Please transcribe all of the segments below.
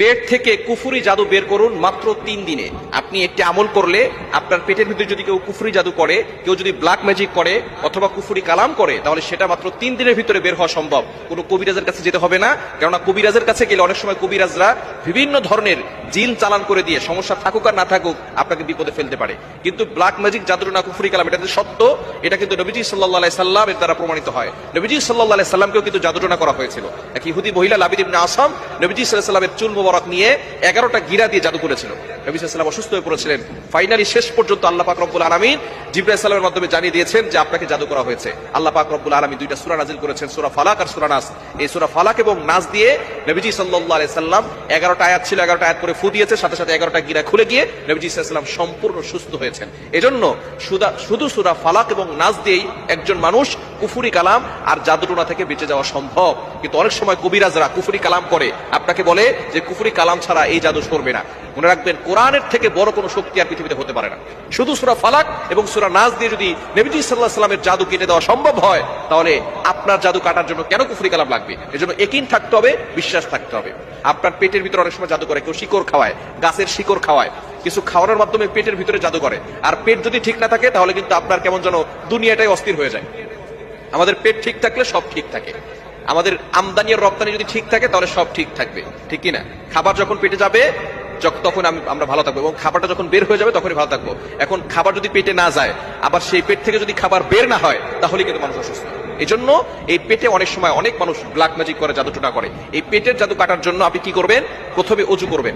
পেট থেকে কুফুরি জাদু বের করুন মাত্র তিন দিনে। আপনি একটি আমল করলে আপনার পেটের ভিতরে যদি কেউ কুফুরি জাদু করে, কেউ যদি ব্ল্যাক ম্যাজিক করে অথবা কুফুরি কালাম করে, তাহলে সেটা মাত্র তিন দিনের ভিতরে বের হওয়া সম্ভব। কোনো কবিরাজের কাছে যেতে হবে না, কেননা কবিরাজের কাছে গেলে অনেক সময় কবিরাজরা বিভিন্ন ধরনের জিন চালান করে দিয়ে, সমস্যা থাকুক আর না থাকুক, আপনাকে বিপদে ফেলতে পারে। কিন্তু ব্ল্যাক ম্যাজিক জাদু না, কুফুরি কালাম, এটা সত্য, এটা কিন্তু নবীজি সাল্লাহ সাল্লাম এর দ্বারা প্রমাণিত হয়। নবীজি সাল্লাহ সাল্লামকেও কিন্তু জাদুটনা করা হয়েছিল। এক ইহুদি মহিলা, লাবিদ আসাম, নবীজি সাল্লাহ সাল্লামের চুল মোবারক নিয়ে এগারোটা গিরা দিয়ে জাদু করেছিল। নবী সাল্লাম অসুস্থ হয়ে পড়েছিলেন। ফাইনালি শেষ পর্যন্ত আল্লাহ পাক রব্বুল আলমিন জিব্রাহ সাল্লামের মাধ্যমে জানিয়ে দিয়েছেন যে আপনাকে জাদু করা হয়েছে। আল্লাহ পাক রব্বুল আলমী দুইটা সুরা নাজিল করেছেন, সুরা ফালাক আর সুরা নাস। এই সুরা ফালাক এবং নাস দিয়ে নবীজি সাল্লাহ সাল্লাম এগারোটা আয়াত ছিল, এগারোটা আয়াত করে ফু দিয়েছে, সাথে সাথে এগারোটা গিরা খুলে গিয়ে নবীজি সাল্লাম সম্পূর্ণ সুস্থ হয়েছেন। এজন্য শুধু সুরা ফালাক এবং নাচ দিয়েই একজন মানুষ কুফুরি কালাম আর জাদুটোনা থেকে বেঁচে যাওয়া সম্ভব। কিন্তু অনেক সময় কবিরাজরা কুফুরি কালাম করে। আপনাকে বলে যে কুফুরি কালাম ছাড়া এই জাদু করবে না। মনে রাখবেন, কোরআনের থেকে বড় কোনো শক্তি আর পৃথিবীতে হতে পারে না। শুধু সুরা ফালাক এবং সুরা নাচ দিয়ে যদি নবীজি সাল্লাহ সাল্লামের জাদু কেটে দেওয়া সম্ভব হয়, তাহলে আপনার জাদু কাটার জন্য কেন কুফুরি কালাম লাগবে? এজন্য একিন থাকতে হবে, বিশ্বাস থাকতে হবে। আপনার পেটের ভিতরে অনেক সময় জাদু করে, কেউ শিকড় খাওয়ায়, গাছের শিকড় খাওয়ায়। কিছু খাওয়ানোর মাধ্যমে পেটের ভিতরে জাদু করে। আর পেট যদি ঠিক না থাকে, তাহলে কিন্তু আপনার কেমন যেন দুনিয়াটাই অস্থির হয়ে যায়। আমাদের পেট ঠিক থাকলে সব ঠিক থাকে। আমাদের আমদানি আর রপ্তানি যদি ঠিক থাকে, তাহলে সব ঠিক থাকবে। ঠিক কিনা? খাবার যখন পেটে যাবে তখন আমি, আমরা ভালো থাকব এবং খাবারটা যখন বের হয়ে যাবে, তখনই ভালো থাকব। এখন খাবার যদি পেটে না যায়, আবার সেই পেট থেকে যদি খাবার বের না হয় তাহলে কিন্তু মানুষ অসুস্থ। এই জন্য এই পেটে অনেক সময় অনেক মানুষ ব্ল্যাক ম্যাজিক করে, জাদুটোনা করে। এই পেটের জাদু কাটার জন্য আপনি কি করবেন? প্রথমে অজু করবেন।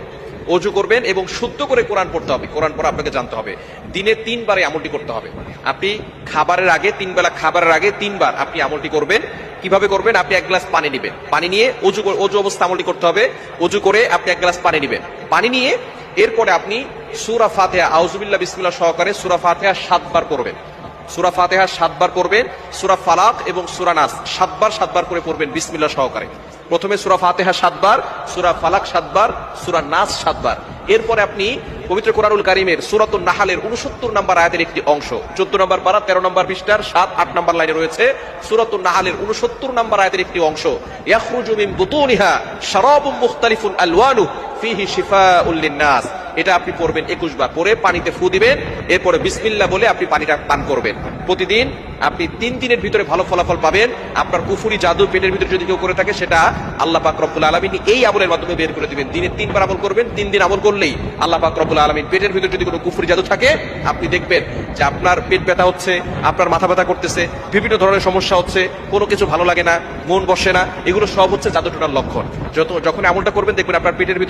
অজু করবেন এবং শুদ্ধ করে কোরআন পড়তে হবে। কোরআন পড়া আপনাকে জানতে হবে। দিনে তিনবার এই আমলটি করতে হবে। আপনি খাবারের আগে তিন বেলা খাবারের আগে তিনবার আপনি আমলটি করবেন। কীভাবে করবেন? আপনি এক গ্লাস পানি নেবেন। পানি নিয়ে অজু অজু অবস্থা আমলটি করতে হবে। অজু করে আপনি এক গ্লাস পানি নেবেন। পানি নিয়ে এরপরে আপনি সুরা ফাতেহা আউজুবিল্লাহ বিসমিল্লাহ সহকারে সুরা ফাতেহা সাতবার পড়বেন। সুরা ফাতেহা সাতবার পড়বেন, সুরা ফালাক এবং সুরা নাস সাতবার সাতবার করে পড়বেন বিসমিল্লাহ সহকারে। প্রথমে সুরা ফাতেহা সাতবার, সুরা ফালাক সাতবার, সুরা নাস সাতবার। এরপরে আপনি পবিত্র কোরআনুল কারিমের সুরাতুল নাহালের উনসত্তর নম্বর আয়াতের একটি অংশ, চোদ্দ নম্বর পারা, তেরো নম্বর পৃষ্ঠার সাত, আট নম্বর লাইনে রয়েছে সুরাতুল নাহালের উনসত্তর নম্বর আয়াতের একটি অংশ, ইয়াখরুজু মিন বুতুনিহা শারাবুম মুখতালিফুন আলওয়ানু ফিহি শিফাউল লিন্নাস। এটা আপনি পড়বেন একুশ বার। পরে পানিতে ফু দিবেন, এরপরে বিসমিল্লা বলে আপনি পানিটা পান করবেন। প্রতিদিন আপনি তিন দিনের ভিতরে ভালো ফলাফল পাবেন। আপনার কুফুরি জাদু পেটের ভিতরে যদি কেউ করে থাকে, সেটা আল্লাহ পাক রব্বুল আলমিন এই আমলের মাধ্যমে বের করে দিবেন। দিনে তিনবার আমল করবেন, তিন দিন আমল করলেই আল্লাহ পাক রব্বুল আলমিন পেটের ভিতরে যদি কোনো কুফুরি জাদু থাকে, আপনি দেখবেন যে আপনার পেট ব্যথা হচ্ছে, আপনার মাথা ব্যথা করতেছে, বিভিন্ন ধরনের সমস্যা হচ্ছে, কোনো কিছু ভালো লাগে না, মন বসে না, এগুলো সব হচ্ছে জাদুটোনার লক্ষণ। যত যখন আমলটা করবেন, দেখবেন আপনার পেটের ভিতরে